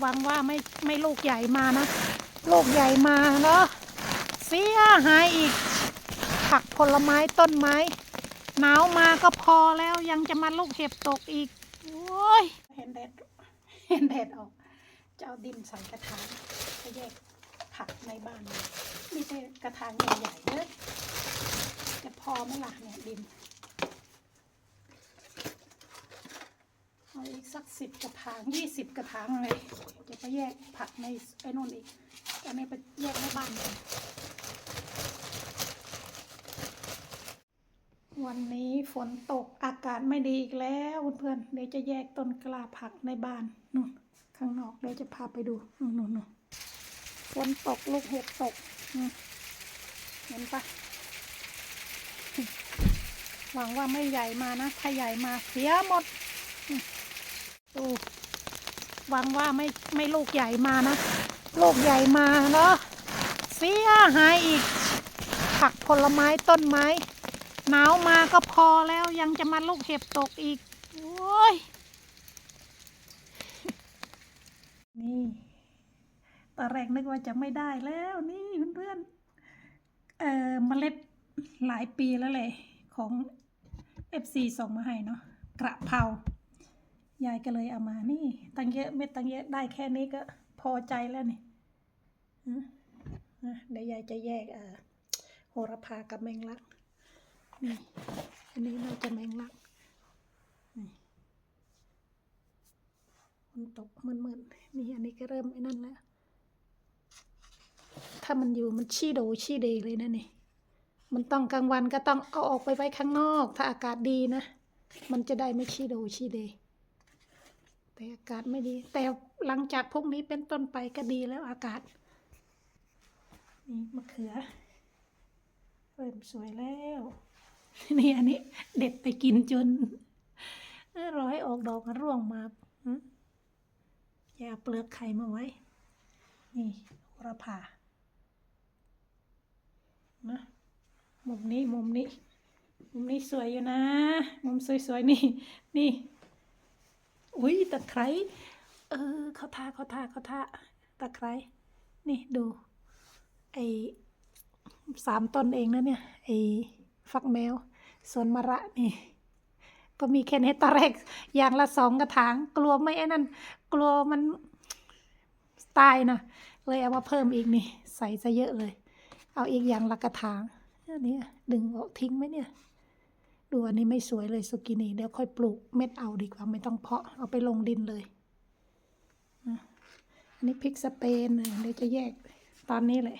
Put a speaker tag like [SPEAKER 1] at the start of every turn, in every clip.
[SPEAKER 1] หวังว่าไม่ไม่ลูกใหญ่มานะ ลูกใหญ่มาเนาะเสียหายอีก ผักผลไม้ต้นไม้หนาวมาก็พอแล้วยังจะมาลูกเห็บตกอีกโอ้ยเห็นแดดเห็นแดดออกจะเอาดินใส่กระถางจะแยกผักในบ้านมีแต่กระถางใหญ่ๆเด้อจะพอไหมล่ะเนี่ยดิน เอาอีกสักสิบกระถางยี่สิบกระถางเลยจะไปแยกผักในไอ้นู่นอีกอันนี้ไปแยกในบ้านวันนี้ฝนตกอากาศไม่ดีอีกแล้วเพื่อนๆเดี๋ยวจะแยกต้นกล้าผักในบ้านนู่นข้างนอกเดี๋ยวจะพาไปดูนู่นนู่นฝนตกลูกเห็บตกเห็นปะหวังว่าไม่ใหญ่มานะ ถ้าใหญ่มาเสียหมด ดูหวังว่าไม่ไม่ลูกใหญ่มานะ ลูกใหญ่มาเนาะเสียหายอีก ผักผลไม้ต้นไม้ หนาวมาก็พอแล้วยังจะมาลูกเห็บตกอีก โอ้ย นี่ ตอนแรกนึกว่าจะไม่ได้แล้วนี่เพื่อนๆ เอ่อเมล็ดหลายปีแล้วเลยของ FC ส่งมาให้เนาะกระเพรา ยายก็เลยเอามานี่ ตังเยอะเม็ดตังเยอะได้แค่นี้ก็พอใจแล้วนี่นะเดี๋ยวยายจะแยกเอ่อโหระพากับแมงลักนี่อันนี้เราจะแมงลักนี่มันตกมืดๆนี่อันนี้ก็เริ่มไอ้นั่นแล้ว ถ้ามันอยู่มันชี้โดชี้เดเลยนะนี่มันต้องกลางวันก็ต้องเอาออกไปไว้ข้างนอก ถ้าอากาศดีนะ มันจะได้ไม่ชี้โดชี้เด แต่อากาศไม่ดี แต่หลังจากพรุ่งนี้เป็นต้นไปก็ดีแล้วอากาศ นี่มะเขือเริ่มสวยแล้ว นี่อันนี้ เด็ดไปกินจนเออรอให้ออกดอกกร่วงมาอย่าเอาเปลือกไข่มาไว้ นี่โหระพานะมุมนี้มุมนี้ มุมนี้สวยอยู่นะ มุมสวยๆนี่ นี่ อุ้ยตะไคร้เออเขาทาเขาทาเขาทาตะไคร้นี่ดูไอสามต้นเองนะเนี่ยไอฟักแมวสวนมะระนี่ ก็มีแค่นี้ตอนแรกอย่างละสองกระถาง กลัวไม่ไอ้นั่น กลัวมันตายนะเลยเอามาเพิ่มอีกนี่ ใส่ซะเยอะเลย เอาอีกอย่างละกระถางอันนี้ดึงออกทิ้งไหมเนี่ย ดูอันนี้ไม่สวยเลยสุกินีเดี๋ยวค่อยปลูกเม็ดเอาดีกว่าไม่ต้องเพาะเอาไปลงดินเลยนะอันนี้พริกสเปนเดี๋ยวจะแยกตอนนี้เลย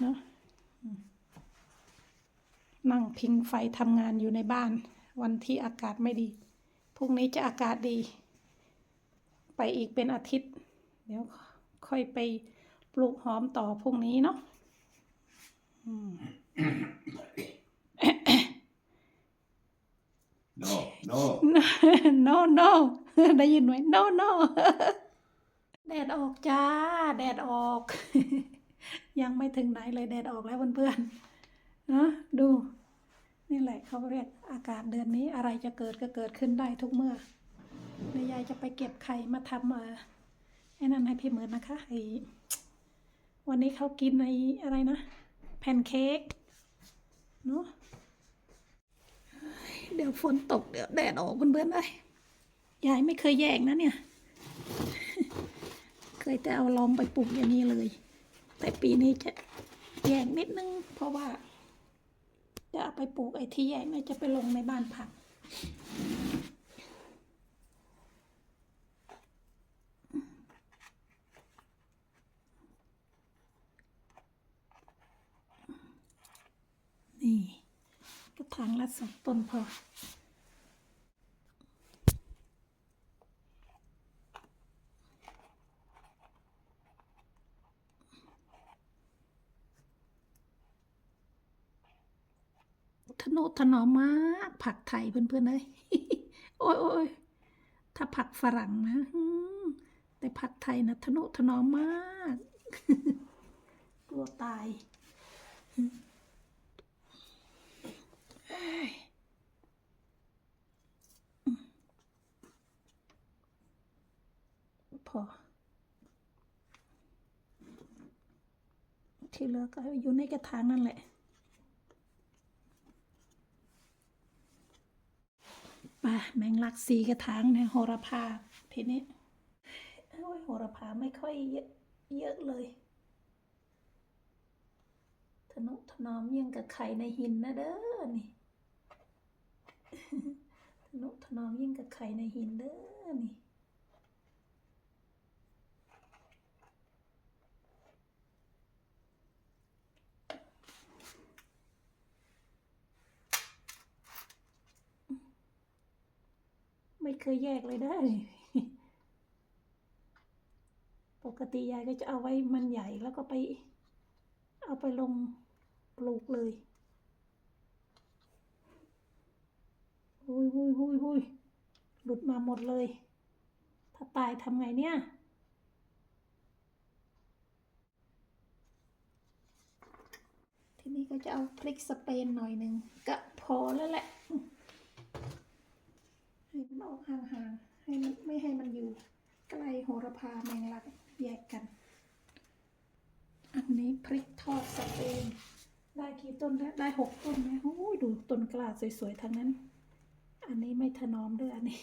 [SPEAKER 1] เนาะนั่งพิงไฟทำงานอยู่ในบ้าน วันที่อากาศไม่ดีพรุ่งนี้จะอากาศดี ไปอีกเป็นอาทิตย์ เดี๋ยวค่อยไปปลูกหอมต่อพรุ่งนี้เนาะ
[SPEAKER 2] no.
[SPEAKER 1] no no ได้ยินไหม no no แดดออกจ้า แดดออก ยังไม่ถึงไหนเลยแดดออกแล้วเพื่อนๆนะดู นี่แหละเขาเรียกอากาศเดือนนี้อะไรจะเกิดก็เกิดขึ้นได้ทุกเมื่อแม่ยายจะไปเก็บไข่มาทำเออไอ้นั่นให้พี่เหมือนนะคะไอวันนี้เขากินไอ้อะไรนะ แพนเค้กเนาะ เดี๋ยวฝนตกเดี๋ยวแดดออกเพื่อนๆเลยยายไม่เคยแยกนะเนี่ย เคยแต่เอาลองไปปลูกอย่างนี้เลย แต่ปีนี้จะแยกนิดนึง เพราะว่า จะเอาไปปลูกไอ้ที่แยกเนี่ยจะไปลงในบ้านผัก นี่ กระถางละสองต้นพอทนุถนอมมากผักไทยเพื่อนๆเลยโอ้ยโอ้ยถ้าผักฝรั่งนะแต่ผักไทยนะทนุถนอมมาก กลัวตาย พอ ที่เหลือก็อยู่ในกระถางนั่นแหละ ป่ะแมงลักสีกระถางเนี่ยโหระพาทีนี้โอ้ยโหระพาไม่ค่อยเยอะเยอะเลยทนุถนอมยังกับไข่ในหินนะเด้อนี่ ทนุถนอมยิ่งกับไข่ในหินเด้อนี่ไม่เคยแยกเลยได้ ปกติยายก็จะเอาไว้มันใหญ่แล้วก็ไป เอาไปลงปลูกเลย หุยหุยหุยหุยหลุดมาหมดเลย ถ้าตายทำไงเนี่ย ทีนี้ก็จะเอาพริกสเปนหน่อยหนึ่งก็พอแล้วแหละ ให้มันออกห่างๆ ให้มันไม่ให้มันอยู่ใกล้โหระพาแมงลักแยกกัน อันนี้พริกทอดสเปนได้กี่ต้นแล้วได้หกต้นไหมโอ้ยดูต้นกล้าสวยๆทั้งนั้น อันนี้ไม่ถนอมด้วยอันนี้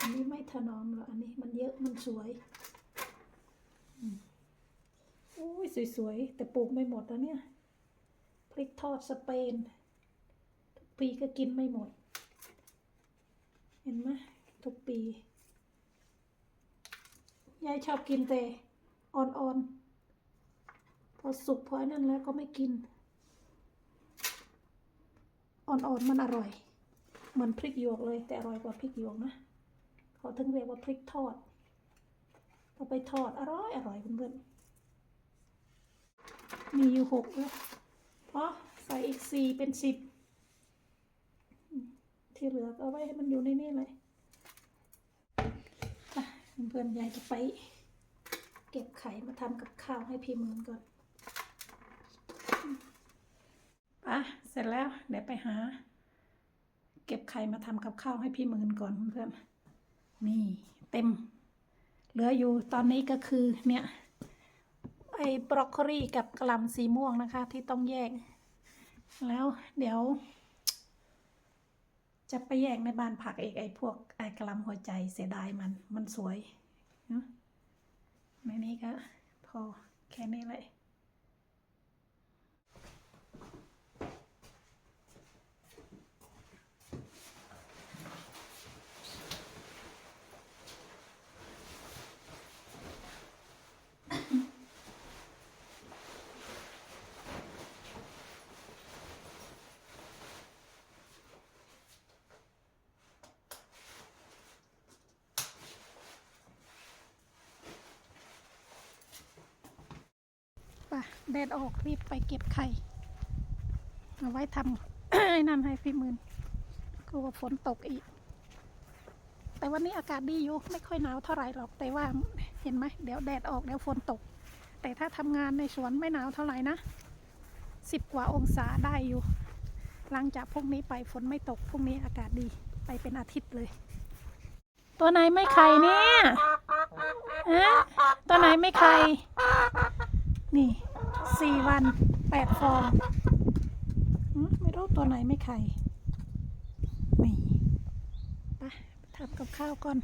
[SPEAKER 1] อันนี้ไม่ถนอมหรอกอันนี้มันเยอะมันสวยอืมโอ้ยสวยๆ แต่ปลูกไม่หมดแล้วเนี่ยพริกทอดสเปนทุกปีก็กินไม่หมด เห็นไหมทุกปียายชอบกินแต่อ่อนๆ พอสุกพอนั่นแล้วก็ไม่กิน อ่อนๆ มันอร่อย เหมือนพริกหยวกเลย แต่อร่อยกว่าพริกหยวกนะเขาถึงเรียกว่าพริกทอดพอไปทอดอร่อยอร่อยเพื่อนๆมีอยู่หกแล้วเพราะใส่อีกสี่เป็นสิบที่เหลือก็เอาไว้ให้มันอยู่ในนี่เลยเพื่อนๆยายจะไป เก็บไข่มาทำกับข้าวให้พี่มืนก่อนไปะเสร็จแล้วเดี๋ยวไปหา เก็บไข่มาทำกับข้าวให้พี่มื่นก่อนเพื่อนนี่เต็ม เหลืออยู่ตอนนี้ก็คือเนี่ยไอ้บรอกโคลีกับกะหล่ำสีม่วงนะคะ ที่ต้องแยก แล้วเดี๋ยว จะไปแยกในบ้านผักเอกไอ้พวกไอ้กะหลำหัวใจเสียดายมัน มันสวยเนอะในนี้ก็พอแค่นี้เลย ไปแดดออกรีบไปเก็บไข่เอาไว้ทำไอ้นั่นให้พี่มืนกลัวฝนตกอีก แต่วันนี้อากาศดีอยู่ไม่ค่อยหนาวเท่าไหร่หรอกแต่ว่าเห็นไหมเดี๋ยวแดดออกเดี๋ยวฝนตก แต่ถ้าทำงานในสวนไม่หนาวเท่าไหร่นะสิบกว่าองศาได้อยู่ หลังจากพรุ่งนี้ไปฝนไม่ตกพรุ่งนี้อากาศดีไปเป็นอาทิตย์เลย ตัวไหนไม่ไข่เนี่ยฮะตัวไหนไม่ไข่นี่ สี่วันแปดฟองไม่รู้ตัวไหนไม่ไข่นี่ไปทำกับข้าวก่อน